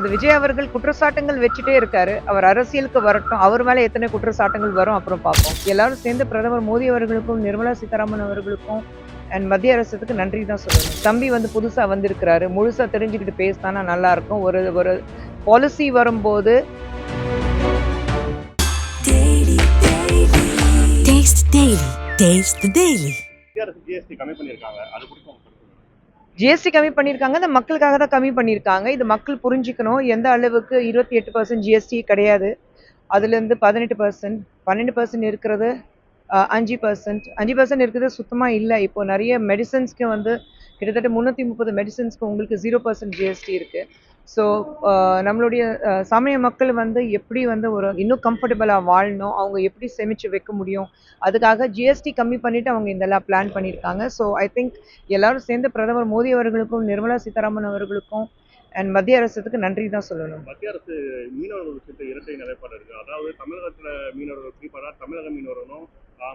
இந்த விஜய் அவர்கள் குற்றச்சாட்டுகள் வச்சுட்டே இருக்காரு. அவர் அரசியலுக்கு வரட்டும். அவர் மேல எத்தனை குற்றச்சாட்டுகள் வரும் அப்புறம் பார்ப்போம். எல்லாரும் சேர்ந்து பிரதமர் மோடி அவர்களுக்கும் நிர்மலா சீதாராமன் அவர்களுக்கும் அண்ட் மத்திய அரசுக்கு நன்றி தான் சொல்லணும். தம்பி வந்து புதுசா வந்திருக்கிறாரு. முழுசா தெரிஞ்சுக்கிட்டு பேசினானா நல்லா இருக்கும். ஒரு ஒரு பாலிசி வரும்போது அரசு ஜிஎஸ்டி கம்மி பண்ணியிருக்காங்க. அது என்ன? ஜிஎஸ்டி கம்மி பண்ணியிருக்காங்க இந்த மக்களுக்காக தான் கம்மி பண்ணியிருக்காங்க இது மக்கள் புரிஞ்சுக்கணும். எந்த அளவுக்கு இருபத்தி எட்டு பர்சன்ட் ஜிஎஸ்டி கிடையாது. அதுலேருந்து பதினெட்டு பர்சன்ட் பன்னெண்டு பர்சன்ட் இருக்கிறது அஞ்சு பர்சன்ட் அஞ்சு பர்சன்ட் இருக்கிறது சுத்தமாக இல்லை. இப்போ நிறைய மெடிசன்ஸ்க்கு வந்து கிட்டத்தட்ட முந்நூற்றி முப்பது மெடிசன்ஸ்க்கு உங்களுக்கு ஜீரோ பர்சன்ட் ஜிஎஸ்டி இருக்குது ஸோ uh, நம்மளுடைய uh, சமய மக்கள் வந்து எப்படி வந்து ஒரு இன்னும் கம்ஃபர்டபுளாக வாழணும் அவங்க எப்படி சேமித்து வைக்க முடியும் அதுக்காக ஜிஎஸ்டி கம்மி பண்ணிவிட்டு அவங்க இதெல்லாம் பிளான் பண்ணியிருக்காங்க. ஸோ ஐ திங்க் எல்லாரும் சேர்ந்து பிரதமர் மோடி அவர்களுக்கும் நிர்மலா சீதாராமன் அவர்களுக்கும் அண்ட் மத்திய அரசுக்கு நன்றி தான் சொல்லணும். மத்திய அரசு மீனவர்கள் விஷயத்தை இரட்டை நிலைப்பாடு இருக்கு. அதாவது தமிழகத்தில் மீனவர்கள் குறிப்பாக தமிழக மீனவர்களும்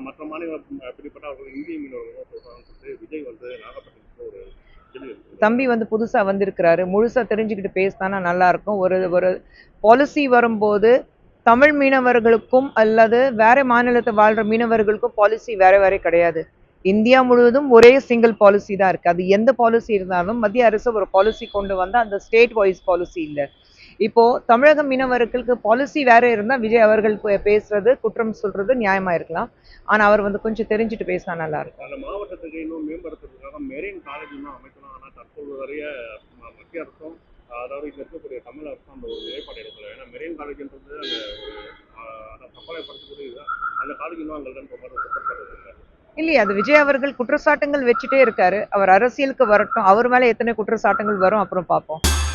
மற்ற மாநிலம் பிடிப்பட்ட அவர்கள் இந்திய மீனவர்களும் சொல்லிட்டு விஜய் வந்து நாகப்பட்டினத்துக்கு தம்பி வந்து புதுசா வந்திருக்கிறாரு. முழுசா தெரிஞ்சுக்கிட்டு பேசினா நல்லா இருக்கும் ஒரு ஒரு பாலிசி வரும்போது தமிழ் மீனவர்களுக்கும் அல்லது வேற மாநிலத்தை வாழ்ற மீனவர்களுக்கும் பாலிசி வேற வேற கிடையாது. இந்தியா முழுவதும் ஒரே சிங்கிள் பாலிசி தான் இருக்குது அது எந்த பாலிசி இருந்தாலும் மத்திய அரசு ஒரு பாலிசி கொண்டு வந்தால் அந்த ஸ்டேட் வைஸ் பாலிசி இல்லை. இப்போ தமிழக மீனவர்களுக்கு பாலிசி வேற இருந்தா விஜய் அவர்கள் பேசுறது குற்றம் சொல்றது நியாயமா இருக்கலாம். ஆனா அவர் வந்து கொஞ்சம் தெரிஞ்சுட்டு பேசினா நல்லா இருக்கும். அந்த மாவட்டத்துக்கு இன்னும் மேம்படுத்துறதுக்காக மெரின் காலேஜ் இன்னும் அமைக்கலாம். ஆனால் தற்போது வரைய ம- மத்திய அரசும் அதாவது இங்க இருக்கக்கூடிய தமிழ் அரசும் அந்த ஒரு நிலைப்பாடு எடுக்கல. ஏன்னா மெரின் காலேஜ்ன்றது அந்த ஒரு ஆஹ், அந்த கப்பலை படுத்தக்கூடிய இது. அந்த காலேஜ் இன்னும் அங்கே இல்லைன்ற மாதிரி ஒரு குற்றச்சாட்டு இல்லை. இல்லையே அது விஜய் அவர்கள் குற்றச்சாட்டுகள் வச்சுட்டே இருக்காரு. அவர் அரசியலுக்கு வரட்டும். அவர் மேல எத்தனை குற்றச்சாட்டுகள் வரும் அப்புறம் பார்ப்போம்.